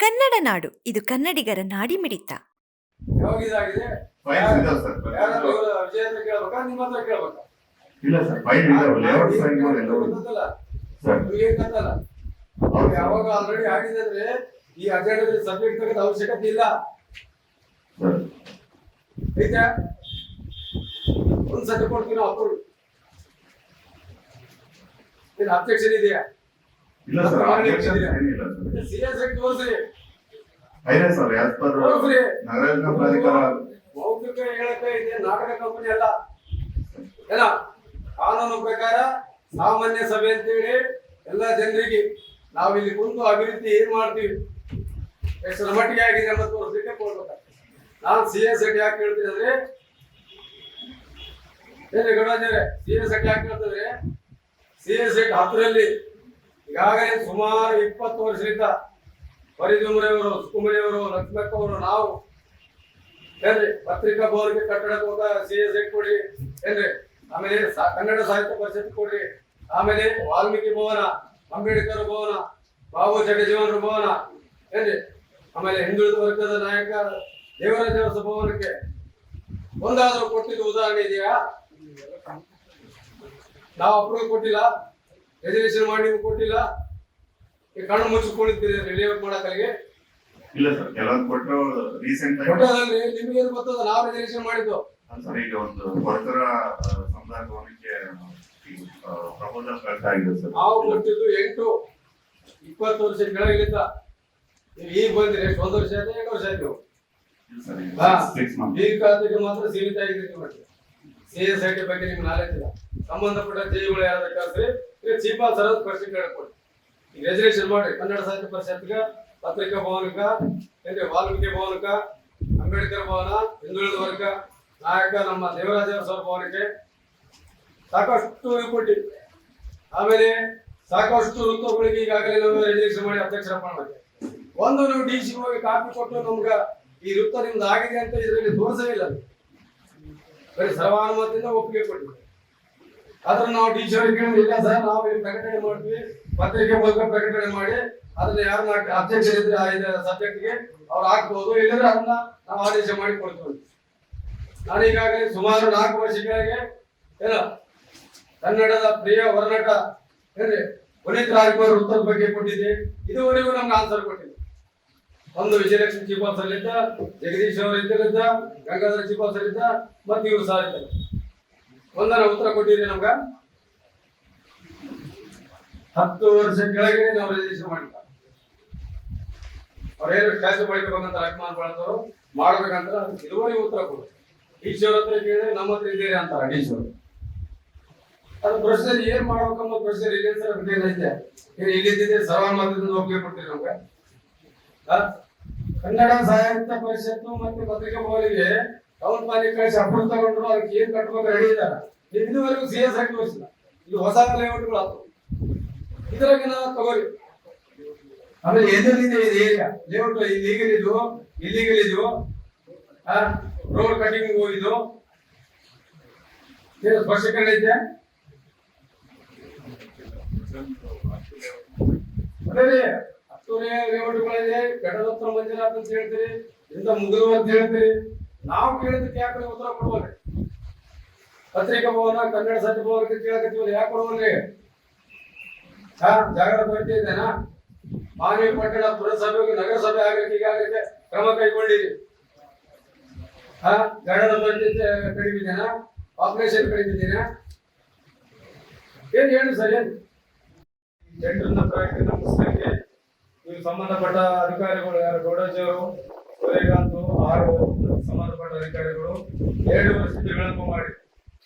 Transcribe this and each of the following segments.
ಕನ್ನಡ ನಾಡು. ಇದು ಕನ್ನಡಿಗರ ನಾಡಿ ಮಿಡಿತ ಯಾವಾಗ ಆಲ್ರೆಡಿ ಆಗಿದೆ ಅಂದ್ರೆ ಈ ಅಜೆಂಡದಲ್ಲಿ ಸಬ್ಜೆಕ್ಟ್ ತೆಗೆದ ಅವಶ್ಯಕತೆ ಇಲ್ಲ. ಸರ್. ಐತೆ ಒಂದ್ ಸತಿ ಕೊಡ್ತೀವಿ ನಾವು ಅಪ್ರೂವ್. ಏನು ಅಬ್ಜೆಕ್ಷನ್ ಇದೆಯಾ? ಇಲ್ಲ ಸರ್ ಅಬ್ಜೆಕ್ಷನ್ ಏನಿಲ್ಲ ಸರ್. ಸಿ ಎಸ್ ಐ ತೋರಿಸ್ರಿ ಇದೆ ಸರ್ ಪರ್ ನಗರ ಪ್ರಾಧಿಕಾರ ಇದೆ ನಾಟಕ ಕಂಪನಿ ಅಲ್ಲ. ಏನ ಕಾನೂನು ಪ್ರಕಾರ ಸಾಮಾನ್ಯ ಸಭೆ ಅಂತೇಳಿ ಎಲ್ಲ ಜನರಿಗೆ ನಾವು ಇಲ್ಲಿ ಕುಂತು ಅಭಿವೃದ್ಧಿ ಏನ್ ಮಾಡ್ತೀವಿ? ಎಷ್ಟರ ಮಟ್ಟಿಗೆ ಆಗಿದೆ ಅಂತ ತೋರಿಸ್ಲಿಕ್ಕೆ ಕೊಡ್ಬೇಕು ನಾನು ಸಿ ಎಸ್ ಎಟ್ ಯಾಕೆ ಹೇಳ್ತೀನಿ ಅಂದ್ರೆ ಏನ್ರಿ ಗೌಡಾಚಾರ್ಯ ಸಿ ಎಸ್ ಎಟ್ ಯಾಕೆ ಹೇಳ್ತಾರೆ ಸಿ ಎಸ್ ಎಟ್ ಹತ್ತರಲ್ಲಿ ಈಗಾಗಲೇ ಸುಮಾರು ಇಪ್ಪತ್ತು ವರ್ಷದಿಂದ ಪರಿದುಮರೆಯವರು ಸುಕುಮರಿಯವರು ಲಕ್ಷ್ಮಕ್ಕ ಅವರು ನಾವು ಏನ್ರಿ, ಪತ್ರಿಕಾ ಭವನಕ್ಕೆ ಕಟ್ಟಡಕ್ಕೆ ಹೋದ ಸಿ ಎಸ್ ಐ ಕೊಡಿ, ಏನ್ರಿ, ಆಮೇಲೆ ಕನ್ನಡ ಸಾಹಿತ್ಯ ಪರಿಷತ್ ಕೊಡಿ, ಆಮೇಲೆ ವಾಲ್ಮೀಕಿ ಭವನ, ಅಂಬೇಡ್ಕರ್ ಭವನ, ಬಾಬು ಜಗಜೀವನ ಭವನ, ಏನ್ರಿ, ಆಮೇಲೆ ಹಿಂದುಳಿದ ವರ್ಗದ ನಾಯಕ ದೇವರ ದೇವಸ ಭವನಕ್ಕೆ ಒಂದಾದ್ರೂ ಕೊಟ್ಟಿದ್ದು ಉದಾಹರಣೆ ಇದೆಯಾ? ನಾವು ಅಪ್ರೂವ್ ಕೊಟ್ಟಿಲ್ಲ. ರೆಸರ್ವೇಶನ್ ಮಾಡಿ ನೀವು ಕೊಟ್ಟಿಲ್ಲ? ಕಣ್ಣು ಮುಚ್ಚಿಕೊಂಡಿದ್ದೀರಿ ರಿಲೇಟ್ ಮಾಡಕ್ಕೆ ಇಲ್ಲ ಸರ್ ಕೆಲವೊಂದು ಕೊಟ್ಟು ರೀಸೆಂಟ್ ಆಗಿ. ಕೊಟ್ಟದಲ್ಲಿ ನಿಮ್ಗೇನು ಗೊತ್ತದ? ನಾವು ರೆಸರ್ವೇಶನ್ ಮಾಡಿದ್ದು. ಸರ್ ಈಗ ಒಂದು ಹೊರತರ ಸಮುದಾಯ ಭವನಕ್ಕೆ ಪ್ರಪೋಸಲ್ ಕಳ್ತಾ ಆಗಿದೆ ಸರ್ ನಾವು ಕೊಟ್ಟಿದ್ದು ಎಂಟು ಇಪ್ಪತ್ತು ವರ್ಷ ಕೆಳಗಿಲಿದ್ದ ನೀವು ಈಗ ಬಂದಿರಿ ಎಷ್ಟು ಒಂದು ವರ್ಷ ಆಯ್ತು ಎರಡು ವರ್ಷ ಆಯ್ತು? ಈ ಖಾತೆಗೆ ಮಾತ್ರ ಸೀಮಿತ ಆಗಿದೆ ಸಿ ಎಸ್ ಐ ಟಿ ಬಗ್ಗೆ ನಿಮ್ಗೆ ನಾಲೆಜ್ ಇಲ್ಲ. ಸಂಬಂಧಪಟ್ಟ ಜೀವಿಗಳು ಕಳ್ಸಿ ಈಗ ಸರ್ ಪ್ರಶ್ನೆ ಕೇಳ್ಕೊಡಿ ಈಗ ರೆಸರ್ವೇಶನ್ ಮಾಡಿ ಕನ್ನಡ ಸಾಹಿತ್ಯ ಪರಿಷತ್ಗ ಪತ್ರಿಕಾ ಭವನಕ ಏನ್ರಿ, ವಾಲ್ಮೀಕಿ ಭವನಕ ಅಂಬೇಡ್ಕರ್ ಭವನ, ಹಿಂದುಳಿದ ವರ್ಗ, ನಾಯಕ ನಮ್ಮ ದೇವರಾಜ ಸರ್ ಭವನಕ್ಕೆ ಸಾಕಷ್ಟು ಕೊಟ್ಟಿ. ಆಮೇಲೆ ಸಾಕಷ್ಟು ವೃತ್ತಗಳಿಗೆ ಈಗಾಗಲೇ ನಾವು ರಿಜಿಸ್ಟರ್ ಮಾಡಿ ಅಧ್ಯಕ್ಷರ ಮಾಡಬೇಕು ಒಂದು ನೀವು ಡಿ ಸಿ ಹೋಗಿ ಕಾಪಿ ಕೊಟ್ಟು ನಮ್ಗೆ ಈ ವೃತ್ತ ನಿಮ್ದು ಆಗಿದೆ ಅಂತ ಇದರಲ್ಲಿ ತೋರಿಸಲಿಲ್ಲ ಬರೀ ಸರ್ವಾನುಮತದಿಂದ ಒಪ್ಪಿಗೆ ಕೊಟ್ಟಿವಿ ಆದ್ರೆ ನಾವು ಟೀಚರ್ ಇಲ್ಲ ಸರ್, ನಾವು ಪ್ರಕಟಣೆ ಮಾಡ್ತೀವಿ. ಪತ್ರಿಕೆ ಮೂಲಕ ಪ್ರಕಟಣೆ ಮಾಡಿ, ಅದನ್ನ ಯಾರು ಅಧ್ಯಕ್ಷರಿದ್ರೆ ಸಬ್ಜೆಕ್ಟ್ಗೆ ಅವ್ರು ಹಾಕ್ಬೋದು ಇಲ್ಲದ್ರೆ ಅದನ್ನ ನಾವು ಆದೇಶ ಮಾಡಿ ಕೊಡ್ತೀವಿ. ನಾನು ಈಗಾಗಲೇ ಸುಮಾರು ನಾಲ್ಕು ವರ್ಷಗಳಿಗೆ ಏನ, ಕನ್ನಡದ ಪ್ರಿಯ ಹೊರನಟ ಏನ್ರಿ ಪುನೀತ್ ರಾಜ್ಕುಮಾರ್ ವೃತ್ತದ ಬಗ್ಗೆ ಕೊಟ್ಟಿದ್ದೆ. ಇದುವರೆಗೂ ನಮ್ಗೆ ಆನ್ಸರ್ ಕೊಟ್ಟಿದೆ ಒಂದು ವಿಜಯಲಕ್ಷ್ಮಿ ಚೀಫ್ ಆಫೀಸರ್ ಇದ್ದ ಜಗದೀಶ್ ಅವರು ಇದ್ದಲ್ಲಿದ್ದ ಗಂಗಾಧರ ಚೀಫ್ ಆಫೀಸರ್ ಇದ್ದ ಮತ್ತೆ ಇವರು ಒಂದರ ಉತ್ತರ ಕೊಟ್ಟಿರಿ ನಮ್ಗ. ಹತ್ತು ವರ್ಷ ಕೆಳಗೆ ನಾವು ರಿಜಿಸ್ಟರ್ ಮಾಡಿಲ್ಲ. ಅವ್ರೇನು ಕೆಲಸ ಮಾಡ್ಬೇಕಂತ ಅಭಿಮಾನ ಬಳದವರು ಮಾಡ್ಬೇಕಂತ ಇದುವರೆಗೂ ಉತ್ತರ ಕೊಡು. ಈಶ್ವರ ಹತ್ರ ಕೇಳಿದ್ರೆ ನಮ್ಮ ಹತ್ರ ಇದ್ದೀರಿ ಅಂತಾರೆ ಈಶ್ವರ. ಅದು ಪ್ರೊಸೀಜರ್ ಏನ್ ಮಾಡ್ಬೇಕನ್ನೋ ಪ್ರೊಸೀಜರ್ ಇದೆ ಏನು ಇಲ್ಲಿದ್ದಿದೆ ಸರ್ವಾನುಮತದಿಂದ ಒಪ್ಪಿಗೆ ಕೊಡ್ತೀರಿ ನಮ್ಗೆ. ಕನ್ನಡ ಸಾಹಿತ್ಯ ಪರಿಷತ್ತು ಮತ್ತೆ ಪತ್ರಿಕಾ ಭವನಿಗೆ ಟೌನ್ ಪಾಲಿಕೆ ಕಳಿಸಿ ಅಪ್ರೂವ್ ತಗೊಂಡ್ರು ಅದಕ್ಕೆ ಏನ್ ಕಟ್ಟಬೇಕು ರೆಡಿ ಇದ್ದಾರೆ ಇದುವರೆಗೂ ಸಿ ಎಸ್ ಆಗಿ ತೋರಿಸಿಲ್ಲ. ಇದು ಹೊಸ ಲೇಔಟ್ಗಳು ಆತು ಇದ್ರಾಗ ನಾವು ತಗೋರಿ ಅಂದ್ರೆ ಎದುರಿಂದ ಇದು ಏರಿಯಾ ಲೇಔಟ್ ಇಲ್ಲಿಗಲ್ ಇದು ಇಲ್ಲಿಗಲ್ ಇದು ರೋಡ್ ಕಟಿಂಗ್ ಹೋಗಿದ್ದು ಏನು ಐತೆ ಅದೇ ರೀ, ಹತ್ತೂರೇ ಲೇಔಟ್ಗಳಿದೆ ಘಟದತ್ರ ಮಂಜುನಾಥ್ ಅಂತ ಹೇಳ್ತೀರಿ, ಇಂದ ಮುಗಿದು ಅಂತ ಹೇಳ್ತೀರಿ. ನಾವು ಕೇಳಿದಕ್ಕೆ ಯಾಕೆ ಉತ್ತರ ಕೊಡ್ಬೋದ್ರಿ? ಪತ್ರಿಕಾ ಭವನ, ಕನ್ನಡ ಸಾಹಿತ್ಯ ಭವನ ಕೇಳಕತ್ತೀವಲ್ಲ ಯಾಕೆ ಕೊಡ್ಬೋದ್ರಿ? ಹಾ ಜಾಗರ ಇದೆನಾ ಮಾನವಿ ಪಟ್ಟಣ ಪುರಸಭೆಗೆ ನಗರಸಭೆ ಆಗಲಿಕ್ಕೆ ಈಗಾಗಲೇ ಕ್ರಮ ಕೈಗೊಂಡಿರಿ ಹಾ ಗಣದ ಬಂದಿದ್ದೆ ಕಡಿಮೆ ಆಪರೇಷನ್ ಪಾಪ್ಯುಲೇಷನ್ ಕಡಿಮೆ ಇದೆನಾ ಏನ್ ಹೇಳಿ ಸರ್, ಏನು? ಟೆಂಡರ್ನ ನೀವು ಸಂಬಂಧಪಟ್ಟ ಅಧಿಕಾರಿಗಳು ಯಾರು ಗೌಡಜಿಯವರು ಆರು ಸಂಬಂಧಪಟ್ಟ ಅಧಿಕಾರಿಗಳು ಎರಡು ವಿಳಂಬ ಮಾಡಿ.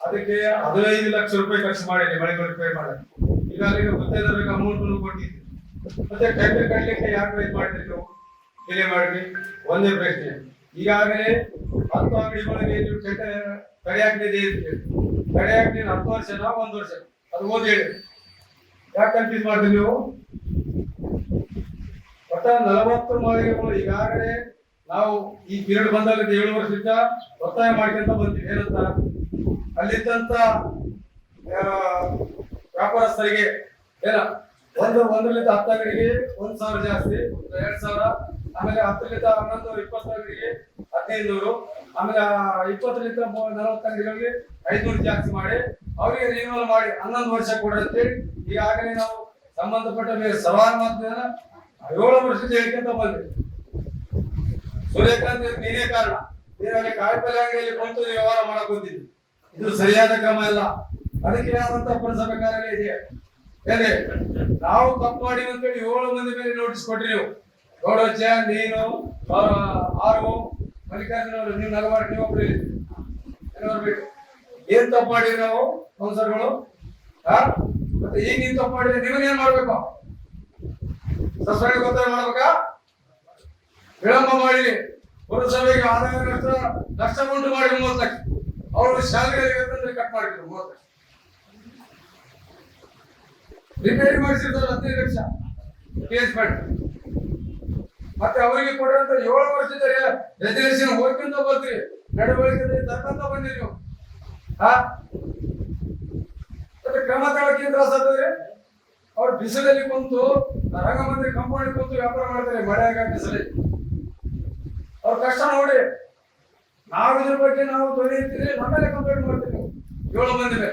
ಅದಕ್ಕೆ ಹದಿನೈದು ಲಕ್ಷ ರೂಪಾಯಿ ಖರ್ಚು ಮಾಡಿ ಮಳೆಗಳು ಪೇ ಮಾಡಿ. ಈಗಾಗಲೇ ಗುತ್ತೇದಾರರಿಗೆ ಅಮೌಂಟ್ ಕೊಟ್ಟಿದ್ದೆ. ಮತ್ತೆ ಟೆಂಡರ್ ಕಟ್ಟಲಿಕ್ಕೆ ಯಾಕೆ ಇದು ಮಾಡಿದ್ರು ಡಿಲೇ ಮಾಡಿ. ಒಂದೇ ಪ್ರಶ್ನೆ. ಈಗಾಗಲೇ ಹತ್ತು ಅಂಗಡಿಗಳಿಗೆ ನೀವು ಟೆಂಡರ್ ಆಗ್ತಿದೆ ಇದೆ ತಡೆಯಾಜ್ಞೆ ಹತ್ತು ವರ್ಷನಾ ಒಂದು ವರ್ಷ. ಅದು ಓದಿ ಹೇಳಿ. ಯಾಕೆ ಕನ್ಫ್ಯೂಸ್ ಮಾಡಿದ್ರಿ ನೀವು? ಒಟ್ಟ ನಲವತ್ತು ಮಾಳಿಗೆಗಳು ಈಗಾಗಲೇ ನಾವು ಈ ಪೀರಿಯಡ್ ಬಂದಾಗ ಏಳು ವರ್ಷದಿಂದ ಒತ್ತಾಯ ಮಾಡ್ಕೊಂತ ಬಂದ್ವಿ. ಏನಂತ? ಅಲ್ಲಿದ್ದಂತ ವ್ಯಾಪಾರಸ್ಥರಿಗೆ ಏನ? ಒಂದು, ಒಂದರಿಂದ ಹತ್ತು ಅಂಗಡಿಗೆ ಒಂದ್ ಸಾವಿರ ಜಾಸ್ತಿ ಎರಡ್ ಸಾವಿರ, ಆಮೇಲೆ ಹತ್ತರಿಂದ ಹನ್ನೊಂದು ಇಪ್ಪತ್ತು ಅಂಗಡಿಗೆ ಹದಿನೈದು ನೂರು ಆಮೇಲೆ ಇಪ್ಪತ್ತರಿಂದ ನಲವತ್ತು ಅಂಗಡಿಗಳಿಗೆ ಐದ್ನೂರು ಜಾಸ್ತಿ ಮಾಡಿ, ಅವರಿಗೆ ರಿನ್ಯೂವಲ್ ಮಾಡಿ, ಹನ್ನೊಂದು ವರ್ಷ ಅಂತೇಳಿ ಈಗಾಗಲೇ ನಾವು ಸಂಬಂಧಪಟ್ಟ ಮೇಲೆ ಸವಾಲು ಮಾತ್ರ ಏಳು ವರ್ಷದ ಹೇಳ್ಕೊಂತ ಬಂದ್ವಿ ಸೂರ್ಯಕಾಂತ್ ನೀನೇ ಕಾರಣ. ನೀನಲ್ಲಿ ಕಾಯಿಪಲ್ಲೆ ಅಂಗಡಿಯಲ್ಲಿ ಕುಂತು ವ್ಯವಹಾರ ಮಾಡಕ್ ಇದು ಸರಿಯಾದ ಕ್ರಮ ಅಲ್ಲ. ಅದಕ್ಕೆ ಆದಂತ ಪುರಸಭೆ ಕಾರ್ಯಾಲಯ ಇದೆ? ಹೇಳಿ. ನಾವು ತಪ್ಪು ಮಾಡಿ ಅಂತೇಳಿ ಏಳು ಮಂದಿ ಮೇಲೆ ನೋಟಿಸ್ ಕೊಟ್ರಿ ನೀವು. ಗೌಡಚ್ಚ ನೀನು ಆರು ಮಲ್ಲಿಕಾರ್ಜುನ ಅವರು ನೀವು ನಲವಾರು, ನೀವು ಒಬ್ರು ಇರಿ. ಏನೋ ತಪ್ಪು ಮಾಡಿರಿ ನಾವು ಕೌನ್ಸರ್ಗಳು ಮತ್ತೆ ಈಗ ನೀನ್ ತಪ್ಪು ಮಾಡಿದ್ರೆ ನೀವನ್ ಏನ್ ಮಾಡ್ಬೇಕು? ಸಸ್ಪೆಂಡ್ ಗೊತ್ತಾಗ ಮಾಡ್ಬೇಕಾ? ವಿಳಂಬ ಮಾಡಿ ಪುರಸಭೆಗೆ ಆದಾಯ ನಷ್ಟ ನಷ್ಟ ಉಂಟು ಮಾಡಿ ಮೂವತ್ತು ಲಕ್ಷ ಅವರು ಶಾಲೆಗಳಿಗೆ ಕಟ್ ಮಾಡಿದ್ರು ಮೂವತ್ತು ಲಕ್ಷ ರಿಪೇರಿ ಮಾಡಿಸಿರ್ತಾರೆ ಹದಿನೈದು ಲಕ್ಷ. ಕೇಸ್ ಮಾಡಿ. ಮತ್ತೆ ಅವರಿಗೆ ಕೊಡುವಂತ ಏಳು ವರ್ಷದ ರೆಸಲ್ಯೂಷನ್ ಹೋಗ್ಕೊಂತ ಬರ್ತೀರಿ ನಡವಳಿಕೆ ತಕ್ಕಂತ ಬಂದಿರಿ ನೀವು. ಹಾ ಕ್ರಮ ತಗೊಳಕ್ಕೆ ತ್ರಾಸ ಆಗ್ತದೆ? ಅವ್ರು ಬಿಸಿಲಲ್ಲಿ ಕುಂತು ರಂಗಮಂದಿರ ಕಂಪೌಂಡ್ ಕುಂತು ವ್ಯಾಪಾರ ಮಾಡ್ತಾರೆ, ಮಳೆಯಾಗ ಬಿಸಿಲಲ್ಲಿ. ಅವ್ರ ಕಷ್ಟ ನೋಡಿ ನಾವು ಇದ್ರ ಬಗ್ಗೆ ನಾವು ಧ್ವನಿ ನಮ್ಮೇಲೆ ಕಂಪ್ಲೇಂಟ್ ಮಾಡ್ತೀವಿ. ನೀವು. ಏಳು ಮೇಲೆ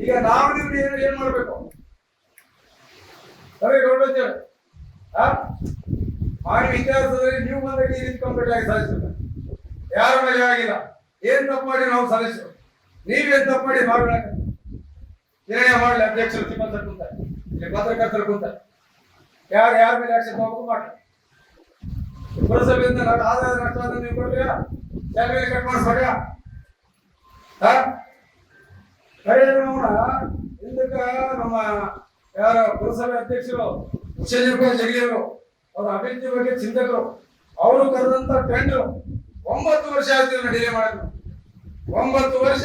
ಈಗ ನಾವು ನೀವು ಏನು, ಏನ್ ಮಾಡ್ಬೇಕು? ಸರಿ ಗೌಡಜ್ಜರು ಆ? ಮಾಡಿ ಇತಿಹಾಸದಲ್ಲಿ ನೀವು ಬಂದಾಗ ಈ ರೀತಿ ಕಂಪ್ಲೇಂಟ್ ಆಗಿ ಸಾಧಿಸಿಲ್ಲ ಯಾರ ಮೇಲೆ ಆಗಿಲ್ಲ. ಏನ್ ತಪ್ಪು ಮಾಡಿ ನಾವು ಸಲ್ಲಿಸು ನೀವೇನ್ ತಪ್ಪು ಮಾಡಿ ಮಾಡೋಣ ನಿರ್ಣಯ ಮಾಡಲಿ, ಅಧ್ಯಕ್ಷರು ತಿಮ್ಮಂತ ಕುಂತ, ಇಲ್ಲಿ ಪತ್ರಕರ್ತರು ಕುಂತ. ಯಾರು, ಯಾರ ಮೇಲೆ ತಗೋಬೇಕು? ಮಾಡಿ ಪುರಸಭೆಯಿಂದ ನಾನು ಆದಾಯ ನಷ್ಟವನ್ನು ನೀವು ಕೊಡ್ತೀರಾ ಸ್ಯಾಲರಿ ಕಟ್ ಕರೆ ನೋಡ ನಮ್ಮ ಯಾರ ಪುರಸಭೆ ಅಧ್ಯಕ್ಷರು ವಿಶ್ವೇಶ್ವರ ಜಗಲಿಯವರು, ಅವರ ಅಭಿವೃದ್ಧಿ ಬಗ್ಗೆ ಚಿಂತಕರು, ಅವರು ಕರೆದಂತ ಟೆಂಡರ್ ಒಂಬತ್ತು ವರ್ಷ ಆಯ್ತು ಡಿಲೇ ಮಾಡಿದ್ರು ಒಂಬತ್ತು ವರ್ಷ.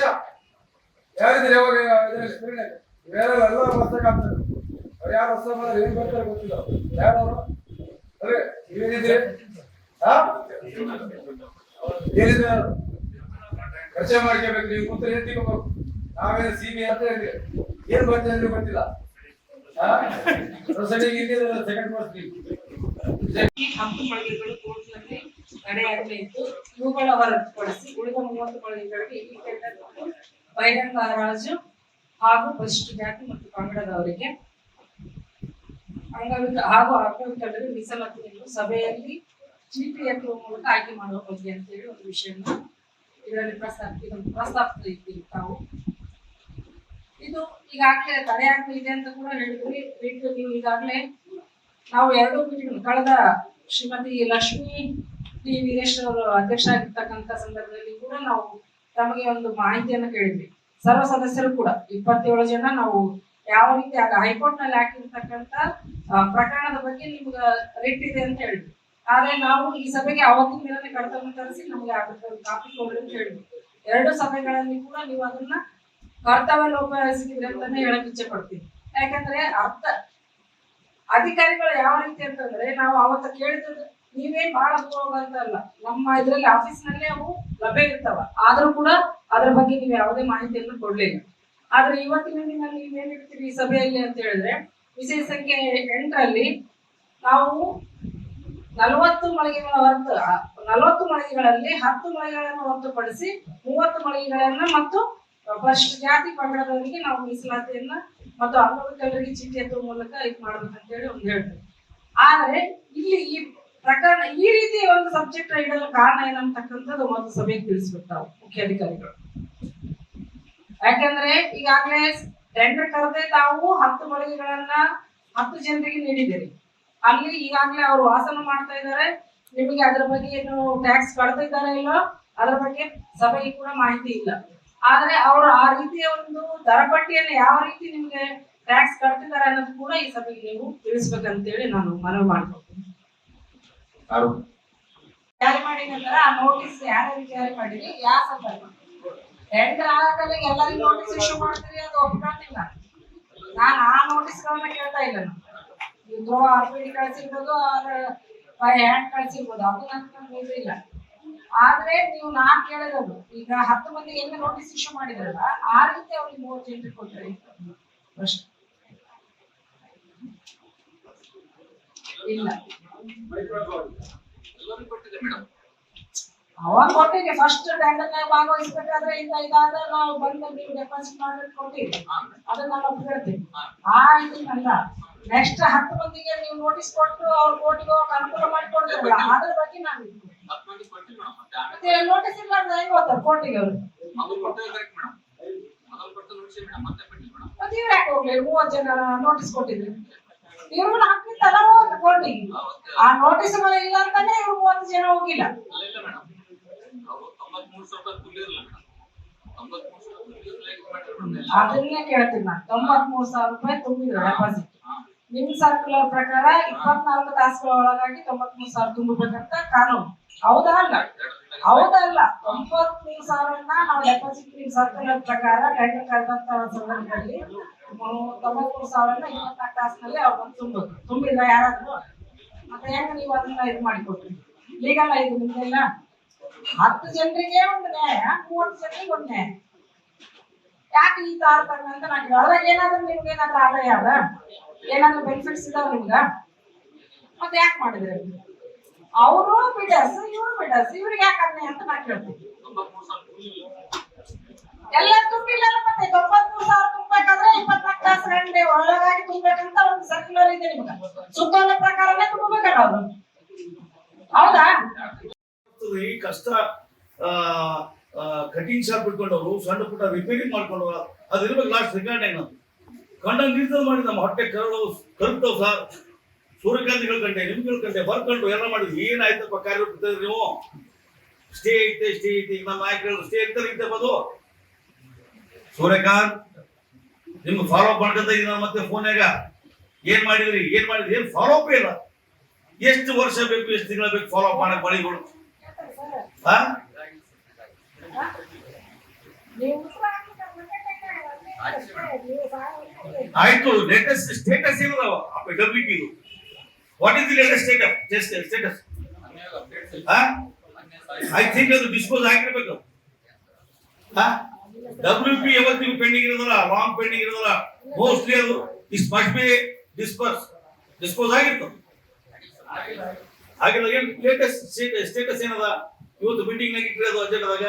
ಯಾರಿದ್ರೆ ಯಾವಾಗ ಇವೆಲ್ಲ ಎಲ್ಲ ಹೊಸದಾಗಿ ಆಗ್ತದೆ. ಅವ್ರು ಯಾರು ಹೊಸ ಏನ್ ಬರ್ತಾರೆ ಗೊತ್ತಿಲ್ಲ. ಯಾರು ಅವರು? ಏನಿದ್ರೆ ಹಾ ಏನಿದ್ರೆ ಪರಿಚಯ ಮಾಡ್ಕೋಬೇಕು ನೀವು ಕೂತ್ರೆ ಏನ್ ತಿಳ್ಕೊಬೇಕು ನಾವೇನು ಸಿ ಅಂತ ಹೇಳಿ ಏನ್ ಅಂದ್ರೆ ಗೊತ್ತಿಲ್ಲ. ಸೆಕೆಂಡ್ ಈ ಹತ್ತು ಮಳಿಗೆಗಳು ಕೋರ್ಟ್ನಲ್ಲಿ ನಡೆಯಾಗಬೇಕು ಇವುಗಳ ಹೊರತುಪಡಿಸಿ ಉಳಿದ ಮೂವತ್ತು ಮಳಿಗೆಗಳಿಗೆ ಈ ಟೆಂಡರ್ ಹಾಗೂ ಪರಿಶಿಷ್ಟ ಜಾತಿ ಮತ್ತು ಪಂಗಡದವರಿಗೆ ಅಂಗವಿಕ ಹಾಗೂ ಅಂಗವಿಕಲರಿಗೆ ಮೀಸಲಾತಿಯನ್ನು ಸಭೆಯಲ್ಲಿ ಎತ್ತುವ ಮೂಲಕ ಆಯ್ಕೆ ಮಾಡುವ ಬಗ್ಗೆ ಅಂತೇಳಿ ಒಂದು ವಿಷಯನ ಇದರಲ್ಲಿ ಪ್ರಸ್ತಾಪ, ಇದೊಂದು ಪ್ರಸ್ತಾಪ ಇದ್ದೀವಿ ತಾವು. ಇದು ಈಗಾಗಲೇ ತಡೆಯಾಗ್ತಾ ಇದೆ ಅಂತ ಕೂಡ ಹೇಳಿದ್ರಿ ಬಿಟ್ಟು ನೀವು ಈಗಾಗಲೇ ನಾವು ಎರಡು ಮೀಟಿಂಗ್ ಕಳೆದ ಶ್ರೀಮತಿ ಲಕ್ಷ್ಮಿ ಟಿ ವೀರೇಶ್ ಅವರು ಅಧ್ಯಕ್ಷ ಆಗಿರ್ತಕ್ಕಂಥ ಸಂದರ್ಭದಲ್ಲಿ ಕೂಡ ನಾವು ತಮಗೆ ಒಂದು ಮಾಹಿತಿಯನ್ನು ಕೇಳಿದ್ವಿ. ಸರ್ವ ಸದಸ್ಯರು ಕೂಡ, ಇಪ್ಪತ್ತೇಳು ಜನ ನಾವು ಯಾವ ರೀತಿ ಆಗ ಹೈಕೋರ್ಟ್ನಲ್ಲಿ ಹಾಕಿರ್ತಕ್ಕಂಥ ಪ್ರಕರಣದ ಬಗ್ಗೆ ನಿಮ್ಗೆ ರಿಟ್ ಇದೆ ಅಂತ ಹೇಳಿದ್ವಿ. ಆದ್ರೆ ನಾವು ಈ ಸಭೆಗೆ ಅವತ್ತಿನ ದಿನನೇ ಕಡತವನ್ನು ತರಿಸಿ ನಮಗೆ ಕಾಪಿ ಕೊಡ್ರಿ ಅಂತ ಹೇಳಿದ್ವಿ. ಎರಡು ಸಭೆಗಳಲ್ಲಿ ಕೂಡ ನೀವು ಅದನ್ನ ಕರ್ತವ್ಯ ಲೋಪ ಎಸಗಿದ್ರಿ ಅಂತಾನೆ ಹೇಳಕ್ ಇಚ್ಛೆ ಪಡ್ತೀವಿ. ಯಾಕಂದ್ರೆ ಅರ್ಥ ಅಧಿಕಾರಿಗಳು ಯಾವ ರೀತಿ ಅಂತಂದ್ರೆ ನಾವು ಅವತ್ತು ಕೇಳಿದ್ರೆ ನೀವೇ ಬಹಳ ಅಂತ ಅಲ್ಲ. ನಮ್ಮ ಇದ್ರಲ್ಲಿ ಆಫೀಸ್ ನಲ್ಲೇ ಅವು ಲಭ್ಯ ಇರ್ತಾವ. ಆದ್ರೂ ಕೂಡ ಅದ್ರ ಬಗ್ಗೆ ನೀವು ಯಾವುದೇ ಮಾಹಿತಿಯನ್ನು ಕೊಡ್ಲಿಲ್ಲ. ಆದ್ರೆ ಇವತ್ತಿನ ದಿನದಲ್ಲಿ ನೀವೇನ್ ಹೇಳ್ತೀರಿ ಈ ಸಭೆಯಲ್ಲಿ ಅಂತ ಹೇಳಿದ್ರೆ, ವಿಶೇಷ ಸಂಖ್ಯೆ ಎಂಟರಲ್ಲಿ ನಾವು ನಲವತ್ತು ಮಳಿಗೆಗಳ ಹೊರತು ನಲವತ್ತು ಮಳಿಗೆಗಳಲ್ಲಿ ಹತ್ತು ಮಳಿಗೆಗಳನ್ನು ಹೊರತುಪಡಿಸಿ ಮೂವತ್ತು ಮಳಿಗೆಗಳನ್ನ ಮತ್ತು ಫಸ್ಟ್ ಜಾತಿ ಪಂಗಡದವರಿಗೆ ನಾವು ಮೀಸಲಾತಿಯನ್ನ ಮತ್ತು ಅಂಗವಿಕಲರಿಗೆ ಚೀಟಿ ಎತ್ತುವ ಮೂಲಕ ಇದು ಮಾಡ್ಬೇಕಂತ ಹೇಳಿ ಒಂದು ಹೇಳ್ತೀವಿ. ಆದ್ರೆ, ಇಲ್ಲಿ ಈ ಪ್ರಕರಣ, ಈ ರೀತಿ ಒಂದು ಸಬ್ಜೆಕ್ಟ್ ಇಡಲು ಕಾರಣ ಏನಂತಕ್ಕಂಥದ್ದು ಒಂದು ಸಭೆಗೆ ತಿಳಿಸ್ಬಿಡ್ತಾವೆ ಮುಖ್ಯ ಅಧಿಕಾರಿಗಳು. ಯಾಕಂದ್ರೆ, ಈಗಾಗಲೇ ಟೆಂಡರ್ ಕರೆದೇ ತಾವು ಹತ್ತು ಮಳಿಗೆಗಳನ್ನ ಹತ್ತು ಜನರಿಗೆ ನೀಡಿದ್ದೀರಿ. ಅಲ್ಲಿ ಈಗಾಗಲೇ ಅವರು ವಾಸನ ಮಾಡ್ತಾ ಇದ್ದಾರೆ ನಿಮಗೆ ಅದರ ಬಗ್ಗೆ ಏನು ಟ್ಯಾಕ್ಸ್ ಕಟ್ತಾ ಇದ್ದಾರೆ ಇಲ್ಲೋ ಅದರ ಬಗ್ಗೆ ಸಭೆಗೆ ಕೂಡ ಮಾಹಿತಿ ಇಲ್ಲ. ಆದ್ರೆ ಅವರು ಆ ರೀತಿಯ ಒಂದು ದರಪಟ್ಟಿಯನ್ನು ಯಾವ ರೀತಿ ನಿಮ್ಗೆ ಟ್ಯಾಕ್ಸ್ ಕಟ್ತಿದ್ದಾರೆ ಅನ್ನೋದು ಕೂಡ ಈ ಸಭೆಗೆ ನೀವು ತಿಳಿಸ್ಬೇಕಂತೇಳಿ ನಾನು ಮನವಿ ಮಾಡ್ಕೊತೀನಿ ಜಾರಿ ಮಾಡಿ ನಂತರ ಆ ನೋಟಿಸ್ ಯಾರ್ಯಾರಿಗೆ ಜಾರಿ ಮಾಡಿರಿ? ಯಾವ ಸಂದರ್ಭ? ಟೆಂಡರ್ ಆಗಲ್ಲ ಎಲ್ಲರಿಗೂ ನೋಟಿಸ್ ಇಶ್ಯೂ ಮಾಡ್ತೀರಿ ಅದು ಒಪ್ಕೊಂಡಿಲ್ಲ. ನಾನು ಆ ನೋಟಿಸ್ಗಳನ್ನ ಕೇಳ್ತಾ ಇಲ್ಲ ನಾನು. ಇದು R P D R by hand ಕಳ್ಸಿರ್ಬೋದು. ಅದು ನನ್ಗೆ ಇಲ್ಲ. ಆದ್ರೆ ನೀವು ನಾನ್ ಕೇಳಿರೋದು ಈಗ ಹತ್ತು ಮಂದಿ ಹೆಂಗ ನೋಟಿಸ್ ಇಶ್ಯೂ ಮಾಡಿದ್ರಲ್ಲ, ಆ ರೀತಿ ಅವ್ರಿಗೆ ಮೂರು ಜನರಿಗೆ ಕೊಟ್ಟರೆ ಇಲ್ಲ. ಅವಾಗ ಕೊಟ್ಟಿಗೆ ಫಸ್ಟ್ ಟೆಂಡರ್ನಾಗ ಭಾಗವಹಿಸ್ಬೇಕಾದ್ರೆ ಇಂದ ಇದಾದ ನಾವು ಬಂದು ನೀವು ಡೆಪಾಸಿಟ್ ಮಾಡ್ಬೇಕು ಕೊಟ್ಟಿದ್ದೆ. ಅದನ್ನ ನಾನು ಒಪ್ಕೊಳ್ತೀನಿ ಆ ಇದನ್ನಲ್ಲ ನೆಕ್ಸ್ಟ್ ಹತ್ತು ಮಂದಿಗೆ ನೀವು ನೋಟಿಸ್ ಕೊಟ್ಟು ಅವ್ರ ಕೋರ್ಟಿಗೆ ಅನುಕೂಲ ಮಾಡಿ ಕೊಡ್ತಾರಲ್ಲ ಅದ್ರ ಬಗ್ಗೆ ನಾನು ಮತ್ತೆ ನೋಟಿಸ್ ಇಲ್ಲ ಅಂದ್ರೆ ಹೆಂಗ್ ಹೋಗ್ತಾರೆ ಕೋರ್ಟಿಗೆ ಅವರು? ಮತ್ತೆ ಇವ್ರು ಯಾಕೆ ಹೋಗ್ಲಿ ಮೂವತ್ತು ಜನ ನೋಟಿಸ್ ಕೊಟ್ಟಿದ್ರು. ಇವ್ರನ್ನ ಹಾಕಿತ್ತಲ್ಲ ಹೋಗ್ತಾರೆ ಕೋರ್ಟಿಗೆ ಆ ನೋಟಿಸ್ ಇಲ್ಲ ಅಂತಾನೆ ಇವ್ರು ಮೂವತ್ತು ಜನ ಹೋಗಿಲ್ಲ. ಅದನ್ನೇ ಕೇಳ್ತೀನಿ ನಾನು. ತೊಂಬತ್ಮೂರು ಸಾವಿರ ರೂಪಾಯಿ ತುಂಬಿದ್ರು ಡೆಪಾಸಿಟ್. ನಿಮ್ ಸರ್ಕುಲರ್ ಪ್ರಕಾರ ಇಪ್ಪತ್ನಾಲ್ಕು ತಾಸುಗಳ ಒಳಗಾಗಿ ತೊಂಬತ್ಮೂರು ಸಾವಿರ ತುಂಬಬೇಕಂತ ಕಾನೂನು. ಹೌದಾ ಅಲ್ಲ ಹೌದಲ್ಲ. ತೊಂಬತ್ಮೂರು ಸಾವಿರನ ನಾವು ಡೆಪಾಸಿಟ್ ನಿಮ್ ಸರ್ಕ್ಯುಲರ್ ಪ್ರಕಾರ ಟೆಂಡರ್ ಕರೆದಂತ ಸಂದರ್ಭದಲ್ಲಿ ತೊಂಬತ್ಮೂರು ಸಾವಿರನ ಇಪ್ಪತ್ನಾಲ್ಕು ತಾಸಿನಲ್ಲಿ ಅವ್ರು ಬಂದು ತುಂಬೋದು ತುಂಬಿಲ್ಲ ಯಾರಾದ್ರೂ? ಮತ್ತೆ ಹೆಂಗ ನೀವು ಅದನ್ನ ಇದು ಮಾಡಿಕೊಟ್ರಿ ಲೀಗಲ್ ಇದು ನಿಮ್ದೆಲ್ಲ? ಹತ್ತು ಜನರಿಗೆ ಒಂದು ನ್ಯಾಯ ಮೂವತ್ತು ಜನರಿಗೆ ಒಂದು. ನ್ಯಾಯ ಯಾಕೆ ಈ ತಾರತಮ್ಯ ಅಂತ ನಾನು ಹೇಳಿದ್ರೆ ಏನಾದ್ರೂ ನಿಮ್ಗೆ ಏನಾದ್ರೂ ಆದಾಯ ಅದ? ಏನಾದ್ರೂ ಬೆನಿಫಿಟ್ಸ್ ಇದಾವ ನಿಮ್ಗ? ಮತ್ತೆ ಯಾಕೆ ಮಾಡಿದ್ರೆ ಅವರು? ಬಿಡಸ್, ಇವ್ರು ಬಿಡಸ್, ಇವ್ರಿಗೆ ಯಾಕೆ ಅದನ್ನ ಅಂತ ನಾ ಕೇಳ್ತೀನಿ. ಎಲ್ಲ ತುಂಬಿಲ್ಲ ಮತ್ತೆ? ತೊಂಬತ್ಮೂರು ಸಾವಿರ ತುಂಬಬೇಕಾದ್ರೆ ಇಪ್ಪತ್ನಾಲ್ಕು ತಾಸು ಗಂಟೆ ಒಳಗಾಗಿ ತುಂಬಬೇಕಂತ ಒಂದು ಸರ್ಕ್ಯುಲರ್ ಇದೆ ನಿಮ್ಗೆ. ಸುತ್ತೋಲೆ ಪ್ರಕಾರನೇ ತುಂಬಬೇಕಲ್ಲ ಅವರು. ಹೌದಾ. ಈ ಕಷ್ಟ ಕಟಿಂಗ್ ಶಾಪ್ ಇಟ್ಕೊಂಡವ್ರು ಸಣ್ಣ ಪುಟ್ಟ ರಿಪೇರಿ ಮಾಡ್ಕೊಂಡವ್ರು ಅದ್ರ ಇರ್ಬೇಕು ಲಾಸ್ಟ್ ರಿಕಾರ್ಡ್ ಏನಂತ ಕಂಡ ನಿರ್ಧಾರ ಮಾಡಿ ನಮ್ಮ ಹೊಟ್ಟೆ ಕರಳು ಕರುತ್ತವ್ ಸರ್ ಸೂರ್ಯಕಾಂತಿ ಕಂಡೆ, ನಿಮ್ಗಳ ಕಂಡೆ, ಬರ್ಕೊಂಡು ಎಲ್ಲ ಮಾಡಿದ್ವಿ. ಏನಾಯ್ತಪ್ಪ ಕಾರ್ಯ ನೀವು? ಸ್ಟೇ ಐತೆ ಸ್ಟೇ ಐತೆ ಈಗ ನಮ್ಮ ನಾಯಕರು ಸ್ಟೇ ಇರ್ತಾರೆ ಐತೆ ಬದು ಸೂರ್ಯಕಾಂತ್, ನಿಮ್ಗೆ ಫಾಲೋ ಅಪ್ ಮಾಡ್ಕೊಂತ ಇದ್ದೀನಿ ಮತ್ತೆ ಫೋನ್ಯಾಗ. ಏನ್ ಮಾಡಿದ್ರಿ? ಏನ್ ಮಾಡಿದ್ರಿ? ಏನ್ ಫಾಲೋ ಅಪ್ ಇಲ್ಲ. ಎಷ್ಟು ವರ್ಷ ಬೇಕು, ಎಷ್ಟು ತಿಂಗಳ ಬೇಕು ಫಾಲೋ ಅಪ್ ಮಾಡಕ್ ಬಳಿಗಳು ಹಾ ಆಯ್ತು ಲೇಟೆಸ್ಟ್ ಸ್ಟೇಟಸ್ ಏನದಾವ? ಡಬ್ಲ್ಯೂ ಇದು what is the latest status status ಹಾ? ಐ ಥಿಂಕ್ ಅದು ಡಿಸ್ಪೋಸ್ ಆಗಿರ್ಬೇಕು. ಹಾ? ಡಬ್ಲ್ಯೂ ಪಿ ಯಾವತ್ತಿಗೂ ಪೆಂಡಿಂಗ್ ಇರೋದಲ್ಲ ಲಾಂಗ್ ಪೆಂಡಿಂಗ್ ಇರೋದಲ್ಲ ಮೋಸ್ಟ್ಲಿ ಅದು is must be disperse dispose ಆಗಿತ್ತು. ಆಗಿಲ್ಲ ಏನ್ ಲೇಟೆಸ್ಟ್ ಸ್ಟೇಟಸ್ ಏನದ? ಇವತ್ತು ಮೀಟಿಂಗ್ ನಾಗ ಇಟ್ಟಿರೋದು ಅಜೆಂಡದಾಗ?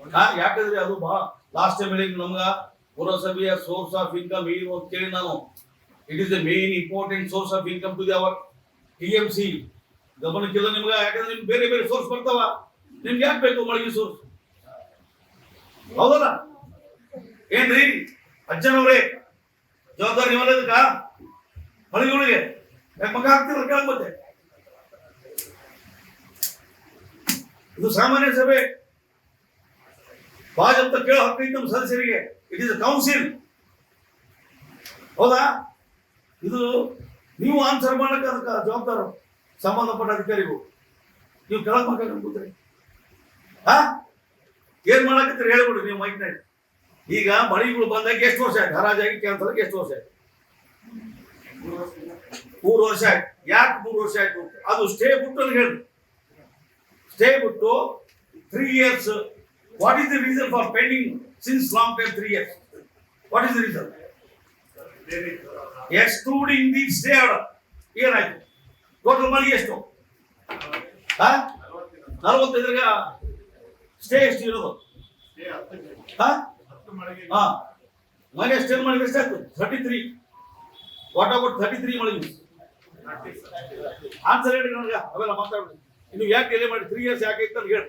ಹಾ, ಯಾಕಂದ್ರೆ ಅದು ಬಹಳ ಲಾಸ್ಟ್ ಟೈಮ್ ಹೇಳಿದ್ ನಮ್ಗ ಪುರಸಭೆಯ ಸೋರ್ಸ್ ಆಫ್ ಇನ್ಕಮ್ ಏನು ಅಂತ ಕೇಳಿ ನಾನು. It is the main important source of income to the our T M C ಗಮನಕ್ಕಿಲ್ಲ ನಿಮ್ಗೆ, ಯಾಕಂದ್ರೆ ನಿಮ್ಗೆ ಬೇರೆ ಬೇರೆ ಸೋರ್ಸ್ ಬರ್ತಾವ. ನಿಮ್ಗೆ ಯಾಕೆ ಬೇಕು ಮಳಿಗೆ ಸೋರ್ಸ್ ಹೌದಲ್ಲ? ಏನ್ರಿ? ಅಜ್ಜನವ್ರೆ, ಜವಾಬ್ದಾರಿ ನೀವಲ್ಲದಕ್ಕ ಮಳಿಗಳಿಗೆ ಯಾಕೆ ಮಗ ಹಾಕ್ತಿರ? ಕೇಳ್ಬೋದೆ ಇದು ಸಾಮಾನ್ಯ ಸಭೆ. ಬಾಜ್ ಅಂತ ಕೇಳೋ ಹಕ್ಕೈತೆ ನಮ್ಮ ಸದಸ್ಯರಿಗೆ. ಇಟ್ ಇಸ್ ಕೌನ್ಸಿಲ್ ಹೌದಾ? ಇದು ನೀವು ಆನ್ಸರ್ ಮಾಡಕ್ಕೆ ಅದಕ್ಕೆ ಜವಾಬ್ದಾರ, ಸಂಬಂಧಪಟ್ಟ ಅಧಿಕಾರಿಗೂ ನೀವು ಕೆಳಗೆ ಮಾಡ್ಕೊಂಡು ಕೂತ್ರಿ. ಹಾ? ಏನ್ ಮಾಡಕತ್ತೀರಿ? ಹೇಳ್ಬಿಡ್ರಿ ನೀವು ಮೈಕ್ನಾಗ ಈಗ ಮಳಿಗಳು ಬಂದಾಗ ಎಷ್ಟು ವರ್ಷ ಆಯ್ತು? ಹರಾಜಾಗಿ ಕ್ಯಾನ್ಸಲ್ ಎಷ್ಟು ವರ್ಷ ಆಯ್ತು? ಮೂರು ವರ್ಷ ಆಯ್ತು. ಯಾಕೆ ಮೂರು ವರ್ಷ ಆಯ್ತು? ಅದು ಸ್ಟೇ ಬಿಟ್ಟು ಅಂತ ಹೇಳಿ ಸ್ಟೇ ಬಿಟ್ಟು three years what is the reason for pending since long time three years what is the reason excluding the stay order ಏನಾಯ್ತು ಟೋಟಲ್ ಮನಿ ಎಷ್ಟು ಹಾ ನಲವತ್ತೈದರಾಗ ಸ್ಟೇ ಎಷ್ಟು ಇರೋದು? ಹಾ. ಹಾ ಮನೆ ಸ್ಟೇ ಮಾಡಿದ್ರೆ? ಎಷ್ಟಾಯ್ತು thirty three what about thirty three ಮಳಿಗೆ? ಆನ್ಸರ್ ಹೇಳಿ ನನಗೆ. ಅವೆಲ್ಲ ಮಾತಾಡೋದು ಇನ್ನು ಯಾಕೆ ಎಲ್ಲಿ ಮಾಡಿ? ತ್ರೀ ಇಯರ್ಸ್ ಯಾಕೆ ಅಂತ ಹೇಳಿ.